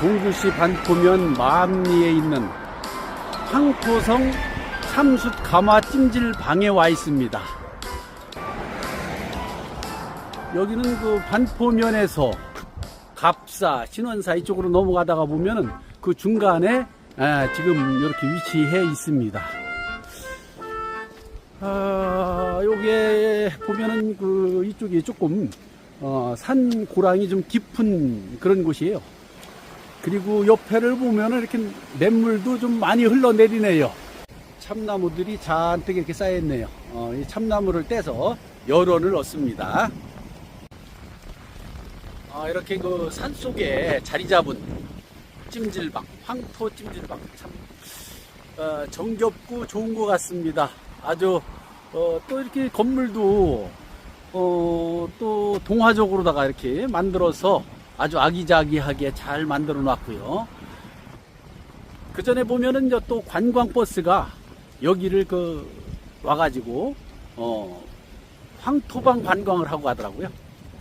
동구시 반포면 마암리에 있는 황토성 참숯 가마 찜질 방에 와 있습니다. 여기는 그 반포면에서 갑사, 신원사 이쪽으로 넘어가다가 보면은 그 중간에 아, 지금 이렇게 위치해 있습니다. 아, 요게 보면은 그 이쪽이 조금 어, 산 고랑이 좀 깊은 그런 곳이에요. 그리고 옆에를 보면은 이렇게 냇물도 좀 많이 흘러내리네요. 참나무들이 잔뜩 이렇게 쌓여있네요. 어, 이 참나무를 떼서 열원을 얻습니다. 아, 이렇게 그 산 속에 자리 잡은 찜질방, 황토 찜질방 참 어, 정겹고 좋은 것 같습니다. 아주 어, 또 이렇게 건물도 어, 또 동화적으로다가 이렇게 만들어서 아주 아기자기하게 잘 만들어 놨고요. 그 전에 보면은 또 관광 버스가 여기를 그 와가지고 어, 황토방 관광을 하고 가더라고요.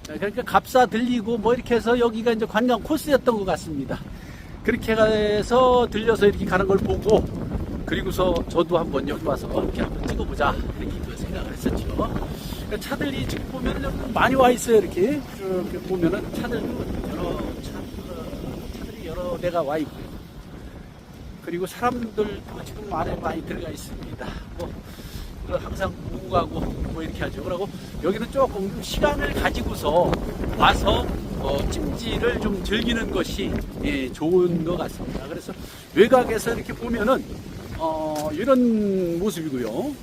그러니까 갑사 들리고 뭐 이렇게 해서 여기가 이제 관광 코스였던 것 같습니다. 그렇게 해서 들려서 이렇게 가는 걸 보고 그리고서 저도 한번 여기 와서 이렇게 한번 찍어보자 이렇게 그 생각을 했었죠. 그러니까 차들이 지금 보면은 많이 와 있어요 이렇게 이렇게 보면은 차들도 대가 와 있고요. 그리고 사람들도 지금 안에 많이 들어가 있습니다. 뭐그 항상 우가고 뭐 이렇게 하죠. 그리고 여기는 조금 시간을 가지고서 와서 어, 찜질을 좀 즐기는 것이 예, 좋은 것 같습니다. 그래서 외곽에서 이렇게 보면은 어, 이런 모습이고요.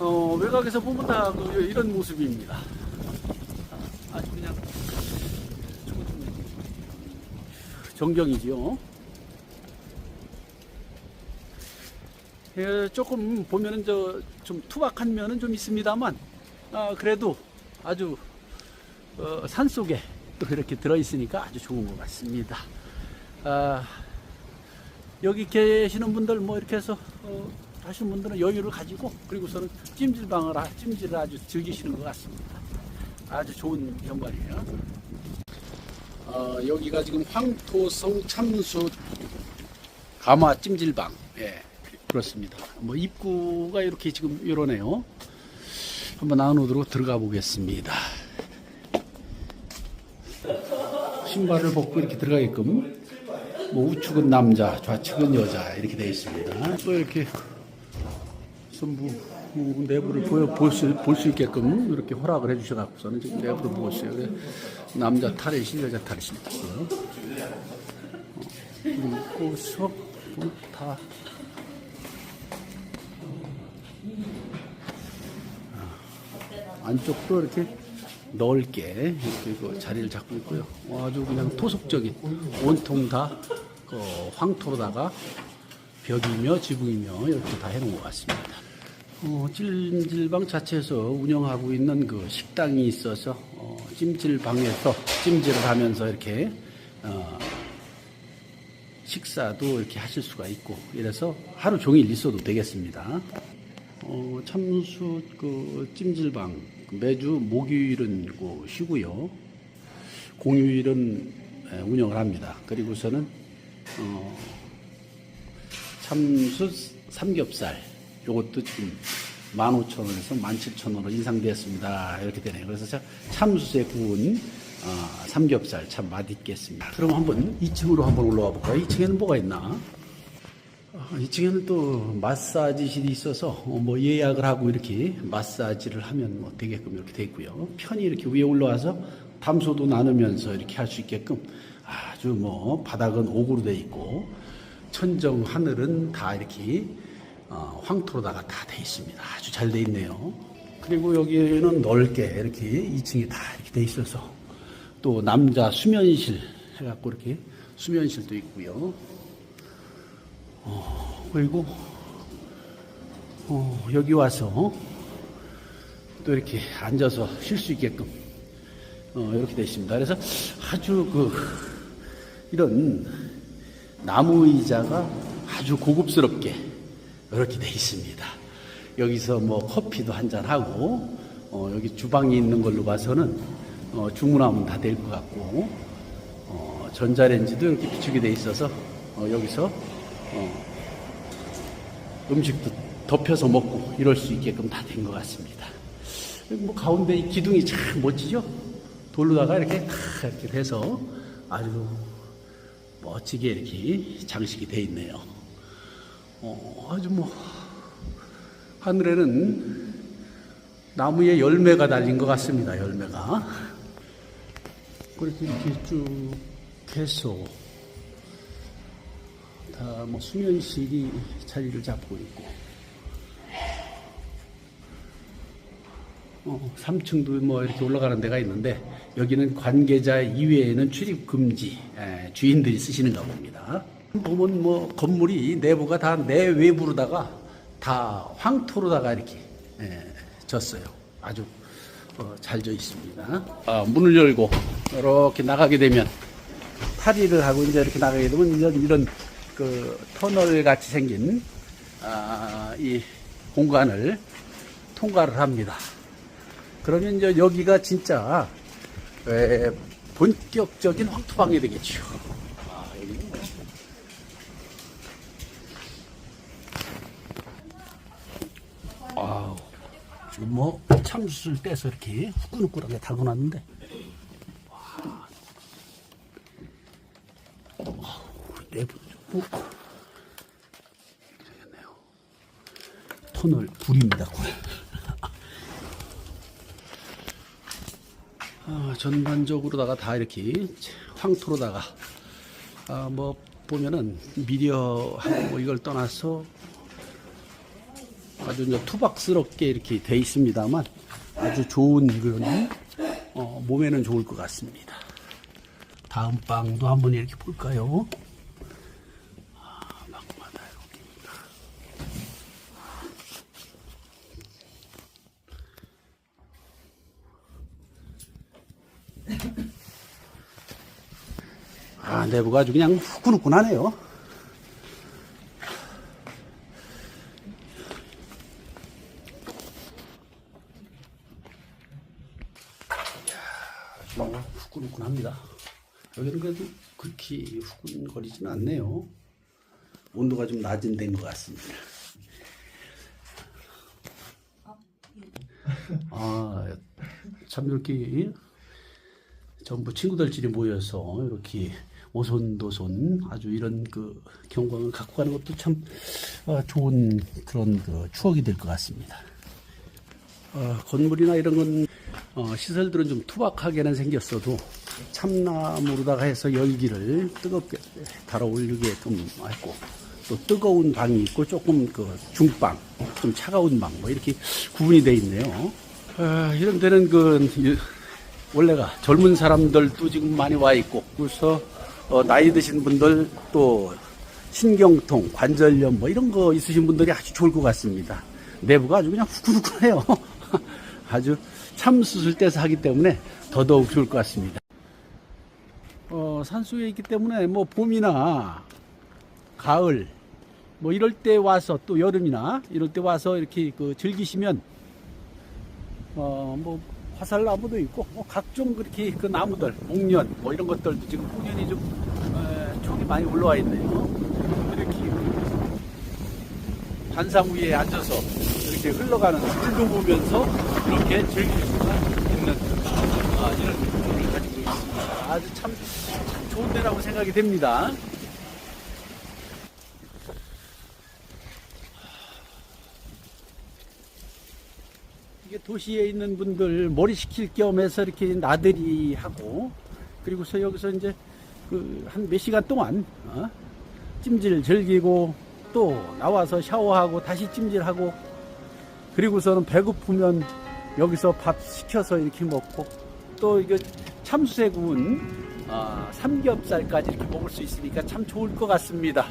어, 외곽에서 보면 다 그, 이런 모습입니다. 아, 아주 그냥 조금 정경이지요. 예, 조금 보면은 저 좀 투박한 면은 좀 있습니다만, 아, 그래도 아주 어, 산 속에 또 이렇게 들어 있으니까 아주 좋은 것 같습니다. 아, 여기 계시는 분들 뭐 이렇게 해서 어, 하시는 분들은 여유를 가지고 그리고서는 찜질방을 하- 찜질을 아주 즐기시는 것 같습니다. 아주 좋은 경관이에요. 어, 여기가 지금 황토성 참수 가마 찜질방. 예, 그렇습니다. 뭐 입구가 이렇게 지금 이러네요. 한번 안으로 들어가 보겠습니다. 신발을 벗고 이렇게 들어가게끔 뭐 우측은 남자, 좌측은 여자 이렇게 되어 있습니다. 또 이렇게 전부 어, 내부를 보여 볼수 볼 수 있게끔 이렇게 허락을 해주셔갖고서는 지금 내부를 보고 있어요. 남자 탈의실, 여자 탈의실 있고요. 어, 그리고 수업 다 안쪽도 이렇게 넓게 이렇게 그 자리를 잡고 있고요. 아주 그냥 토속적인 온통 다 그 황토로다가 벽이며 지붕이며 이렇게 다 해놓은 것 같습니다. 어, 찜질방 자체에서 운영하고 있는 그 식당이 있어서 어, 찜질방에서 찜질을 하면서 이렇게 어, 식사도 이렇게 하실 수가 있고 이래서 하루 종일 있어도 되겠습니다. 어, 참수 그 찜질방 그 매주 목요일은 그 쉬고요. 공휴일은 에, 운영을 합니다. 그리고서는 어, 참수 삼겹살 요것도 지금 15,000원에서 17,000원으로 인상되었습니다. 이렇게 되네요. 그래서 자- 참수에 구운 어, 삼겹살 참 맛있겠습니다. 그럼 한번 2층으로 한번 올라가 볼까요? 2층에는 뭐가 있나? 아, 2층에는 또 마사지실이 있어서 어, 뭐 예약을 하고 이렇게 마사지를 하면 뭐 되게끔 이렇게 돼 있고요. 편히 이렇게 위에 올라와서 담소도 나누면서 이렇게 할 수 있게끔 아주 뭐 바닥은 옥으로 돼 있고 천정 하늘은 다 이렇게 어, 황토로다가 다 돼 있습니다. 아주 잘 돼 있네요. 그리고 여기는 넓게 이렇게 2층이 다 이렇게 돼 있어서 또 남자 수면실 해갖고 이렇게 수면실도 있고요. 그리고 어, 여기 와서 또 이렇게 앉아서 쉴 수 있게끔 어, 이렇게 되어 있습니다. 그래서 아주 그 이런 나무 의자가 아주 고급스럽게 이렇게 되어 있습니다. 여기서 뭐 커피도 한잔 하고 어, 여기 주방이 있는 걸로 봐서는 어, 주문하면 다 될 것 같고 어, 전자레인지도 이렇게 비추게 돼 있어서 어, 여기서 어, 음식도 덮여서 먹고 이럴 수 있게끔 다 된 것 같습니다. 뭐 가운데 이 기둥이 참 멋지죠? 돌로다가 이렇게 탁 이렇게 돼서 아주 멋지게 이렇게 장식이 돼 있네요. 어, 아주 뭐 하늘에는 나무에 열매가 달린 것 같습니다. 열매가 그렇게 이렇게 쭉 해서 다 뭐 수면실이 자리를 잡고 있고 어, 3층도 뭐 이렇게 올라가는 데가 있는데 여기는 관계자 이외에는 출입 금지 에, 주인들이 쓰시는가 봅니다. 보면 뭐 건물이 내부가 다 내외부로다가 다 황토로다가 이렇게 에, 졌어요. 아주 어, 잘져 있습니다. 아, 문을 열고 이렇게 나가게 되면 탈의를 하고 이제 이렇게 나가게 되면 이런, 이런 그 터널 같이 생긴 아, 이 공간을 통과를 합니다. 그러면 이제 여기가 진짜 에, 본격적인 황토방이 되겠죠. 아, 여기는 뭐. 아우, 지금 뭐 참수를 떼서 이렇게 후끈후끈하게 달궈놨는데 와. 아우, 내부도 좀 되겠네요. 터널 굴입니다, 굴. 아, 전반적으로다가 다 이렇게 황토로다가 아, 뭐 보면은 미려하고 뭐 이걸 떠나서 아주 이제 투박스럽게 이렇게 돼 있습니다만 아주 좋은 그런 어, 몸에는 좋을 것 같습니다. 다음 방도 한번 이렇게 볼까요? 아. 아, 내부가 아주 그냥 후끈후끈하네요. 뭐 후끈후끈합니다. 여기는 그래도 그렇게 후끈거리지는 않네요. 온도가 좀 낮은 데인 것 같습니다. 아, 참 이렇게 전부 친구들끼리 모여서 이렇게 오손도손 아주 이런 그 경광을 갖고 가는 것도 참 어, 좋은 그런 그 추억이 될 것 같습니다. 어, 건물이나 이런 건 어, 시설들은 좀 투박하게는 생겼어도 참나무로다가 해서 열기를 뜨겁게 달아 올리게끔 했고 또 뜨거운 방이 있고 조금 그 중방 좀 차가운 방 뭐 이렇게 구분이 돼 있네요. 아, 이런 데는 그 이- 원래가 젊은 사람들도 지금 많이 와 있고 그래서 어, 나이 드신 분들 또 신경통, 관절염 뭐 이런 거 있으신 분들이 아주 좋을 것 같습니다. 내부가 아주 그냥 후끈후끈해요. 아주 참 수술 떼서 하기 때문에 더더욱 좋을 것 같습니다. 어, 산속에 있기 때문에 뭐 봄이나 가을 뭐 이럴 때 와서 또 여름이나 이럴 때 와서 이렇게 그 즐기시면 어 뭐 화살나무도 있고 뭐 각종 그렇게 그 나무들 목련 뭐 이런 것들도 지금 풍년이 좀 에, 촉이 많이 올라와 있네요. 이렇게 반상 위에 앉아서 이렇게 흘러가는 물도 보면서 이렇게 즐길 수가 있는 아, 이런 느낌을 가지고 있습니다. 아주 참, 참 좋은 데라고 생각이 됩니다. 이게 도시에 있는 분들 머리 식힐 겸 해서 이렇게 나들이 하고 그리고서 여기서 이제 그 한 몇 시간 동안 어? 찜질 즐기고 또 나와서 샤워하고 다시 찜질하고 그리고서는 배고프면 여기서 밥 시켜서 이렇게 먹고 또 이거 구운 아, 삼겹살까지 이렇게 먹을 수 있으니까 참 좋을 것 같습니다.